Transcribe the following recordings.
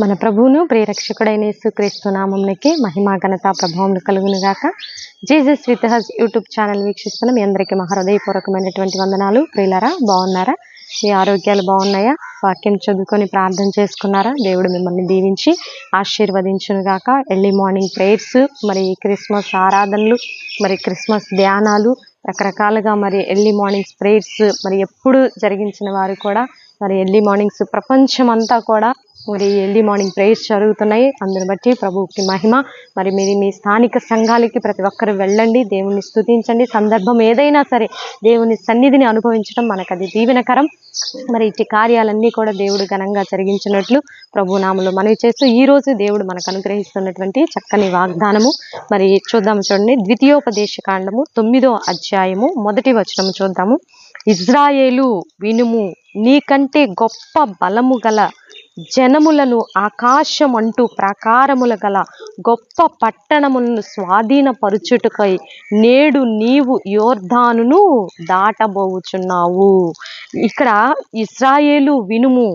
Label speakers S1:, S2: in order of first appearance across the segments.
S1: మన ప్రభువును ప్రియరక్షకుడైన యేసుక్రీస్తు నామంకి మహిమా ఘనత ప్రభావం కలుగునుగాక. Jesus with us YouTube channel వీక్షిస్తున్న మీ అందరికీ మహృదయపూర్వకమైనటువంటి హృదయపూర్వకమైనటువంటి వందనాలు. ప్రియులరా బాగున్నారా? మీ ఆరోగ్యాలు బాగున్నాయా? వాక్యం చదువుకొని ప్రార్థన చేసుకున్నారా? దేవుడు మిమ్మల్ని దీవించి ఆశీర్వదించునుగాక. ఎర్లీ మార్నింగ్ ప్రేయర్స్ మరి క్రిస్మస్ ఆరాధనలు మరి క్రిస్మస్ ధ్యానాలు రకరకాలుగా మరి ఎర్లీ మార్నింగ్స్ ప్రేయర్స్ మరి ఎప్పుడు జరిగించిన వారు కూడా మరి ఎర్లీ మార్నింగ్స్ ప్రపంచం అంతా కూడా మరి ఎర్లీ మార్నింగ్ ప్రేయర్స్ జరుగుతున్నాయి. అందుని బట్టి ప్రభువుకి మహిమ. మరి మీరు మీ స్థానిక సంఘాలకి ప్రతి ఒక్కరు వెళ్ళండి. దేవుని స్థుతించండి సందర్భం ఏదైనా సరే దేవుని సన్నిధిని అనుభవించడం మనకు అది దీవెనకరం. మరి ఇట్టి కార్యాలన్నీ కూడా దేవుడు ఘనంగా జరిగించినట్లు ప్రభు నామలో మనవి చేస్తూ ఈ రోజు దేవుడు మనకు అనుగ్రహిస్తున్నటువంటి చక్కని వాగ్దానము. మరి చూద్దాము చూడండి. ద్వితీయోపదేశ కాండము తొమ్మిదో అధ్యాయము మొదటి వచనము చూద్దాము. ఇజ్రాయేలు వినుము. నీకంటే గొప్ప బలము గల జనములను ఆకాశం అంటూ ప్రాకారముల గల గొప్ప పట్టణములను స్వాధీనపరుచుటకై నేడు నీవు యోర్ధానును దాటబోచున్నావు. ఇక్కడ ఇస్రాయేలు వినుము.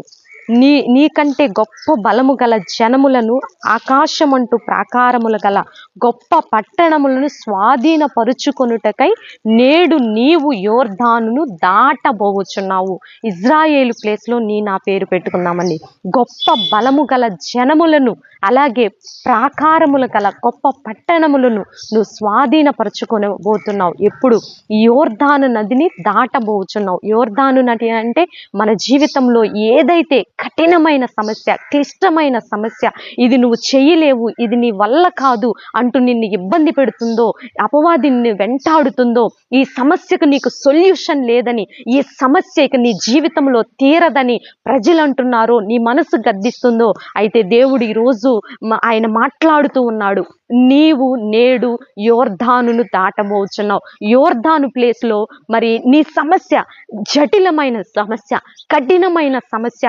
S1: నీ నీకంటే గొప్ప బలము గల జనములను ఆకాశమంటూ ప్రాకారములు గల గొప్ప పట్టణములను స్వాధీనపరుచుకొనుటకై నేడు నీవు యోర్ధానును దాటబోవచ్చున్నావు ఇజ్రాయేలు ప్లేస్లో నీ నా పేరు పెట్టుకున్నామండి గొప్ప బలము గల జనములను అలాగే ప్రాకారములు గల గొప్ప పట్టణములను నువ్వు స్వాధీనపరచుకొని పోతున్నావు ఎప్పుడు యోర్ధాను నదిని దాటబోచున్నావు. యోర్ధాను నది అంటే మన జీవితంలో ఏదైతే కఠినమైన సమస్య క్లిష్టమైన సమస్య. ఇది నువ్వు చేయలేవు ఇది నీ వల్ల కాదు అంటూ నిన్ను ఇబ్బంది పెడుతుందో అపవాది నిన్ను వెంటాడుతుందో ఈ సమస్యకు నీకు సొల్యూషన్ లేదని ఈ సమస్య ఇక నీ జీవితంలో తీరదని ప్రజలు అంటున్నారో నీ మనసు గద్దిస్తుందో అయితే దేవుడు ఈరోజు ఆయన మాట్లాడుతూ ఉన్నాడు. నీవు నేడు యోర్ధానును దాటబోచున్నావు. యోర్ధాను ప్లేస్లో మరి నీ సమస్య జటిలమైన సమస్య కఠినమైన సమస్య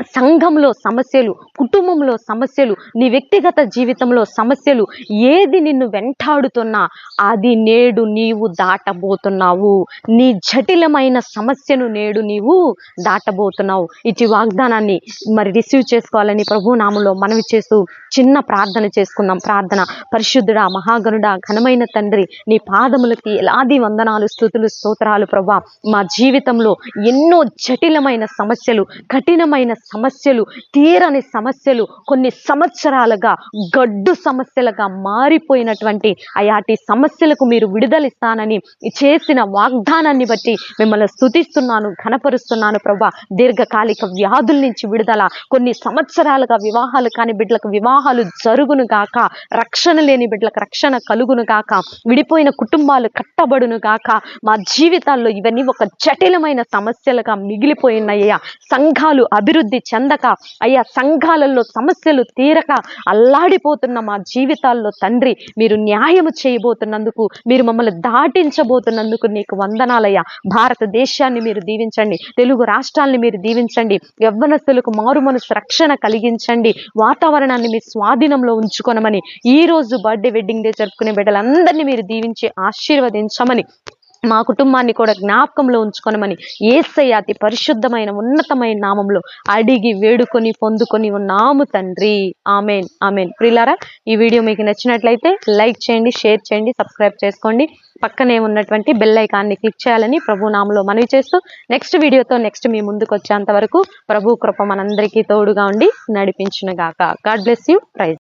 S1: సంఘంలో సమస్యలు కుటుంబంలో సమస్యలు నీ వ్యక్తిగత జీవితంలో సమస్యలు ఏది నిన్ను వెంటాడుతున్నా అది నేడు నీవు దాటబోతున్నావు. నీ జటిలమైన సమస్యను నేడు నీవు దాటబోతున్నావు. ఇటు వాగ్దానాన్ని మరి రిసీవ్ చేసుకోవాలని ప్రభు నామంలో మనవి చేస్తూ చిన్న ప్రార్థన చేసుకుందాం. ప్రార్థన. పరిశుద్ధుడా మహాగనుడా ఘనమైన తండ్రి నీ పాదములకి ఎలాది వందనాలు స్థుతులు స్తోత్రాలు ప్రభా. మా జీవితంలో ఎన్నో జటిలమైన సమస్యలు కఠినమైన సమస్యలు తీరని సమస్యలు కొన్ని సంవత్సరాలుగా గడ్డు సమస్యలుగా మారిపోయినటువంటి అయాటి సమస్యలకు మీరు విడుదలిస్తానని చేసిన వాగ్దానాన్ని బట్టి మిమ్మల్ని స్థుతిస్తున్నాను ఘనపరుస్తున్నాను ప్రభా. దీర్ఘకాలిక వ్యాధుల నుంచి విడుదల కొన్ని సంవత్సరాలుగా వివాహాలు కాని బిడ్డలకు వివాహాలు జరుగును గాక రక్షణ లేని బిడ్డలకు రక్షణ కలుగును గాక విడిపోయిన కుటుంబాలు కట్టబడును గాక మా జీవితాల్లో ఇవన్నీ ఒక జటిలమైన సమస్యలుగా మిగిలిపోయినయ్యా. సంఘాలు అభివృద్ధి అభివృద్ధి చెందక అయ్యా సంఘాలలో సమస్యలు తీరక అల్లాడిపోతున్న మా జీవితాల్లో తండ్రి మీరు న్యాయము చేయబోతున్నందుకు మీరు మమ్మల్ని దాటించబోతున్నందుకు నీకు వందనాలయ్యా. భారతదేశాన్ని మీరు దీవించండి తెలుగు రాష్ట్రాల్ని మీరు దీవించండి యవ్వనస్తులకు మారు మనసు రక్షణ కలిగించండి వాతావరణాన్ని మీ స్వాధీనంలో ఉంచుకొనమని ఈ రోజు బర్త్డే వెడ్డింగ్ డే జరుపుకునే బిడ్డలందరినీ మీరు దీవించి ఆశీర్వదించమని మా కుటుంబాన్ని కూడా జ్ఞాపకంలో ఉంచుకొనమని ఏసయ్య అతి పరిశుద్ధమైన ఉన్నతమైన నామంలో అడిగి వేడుకొని పొందుకొని ఉన్నాము తండ్రి. ఆమెన్. ఆమెన్. ప్రిలారా ఈ వీడియో మీకు నచ్చినట్లయితే లైక్ చేయండి షేర్ చేయండి సబ్స్క్రైబ్ చేసుకోండి. పక్కనే ఉన్నటువంటి బెల్ ఐకాన్ని క్లిక్ చేయాలని ప్రభు నామంలో మనవి చేస్తూ నెక్స్ట్ వీడియోతో నెక్స్ట్ మీ ముందుకు వచ్చేంత వరకు ప్రభు కృప మనందరికీ తోడుగా ఉండి నడిపించునుగాక. God bless you. ప్రైజ్.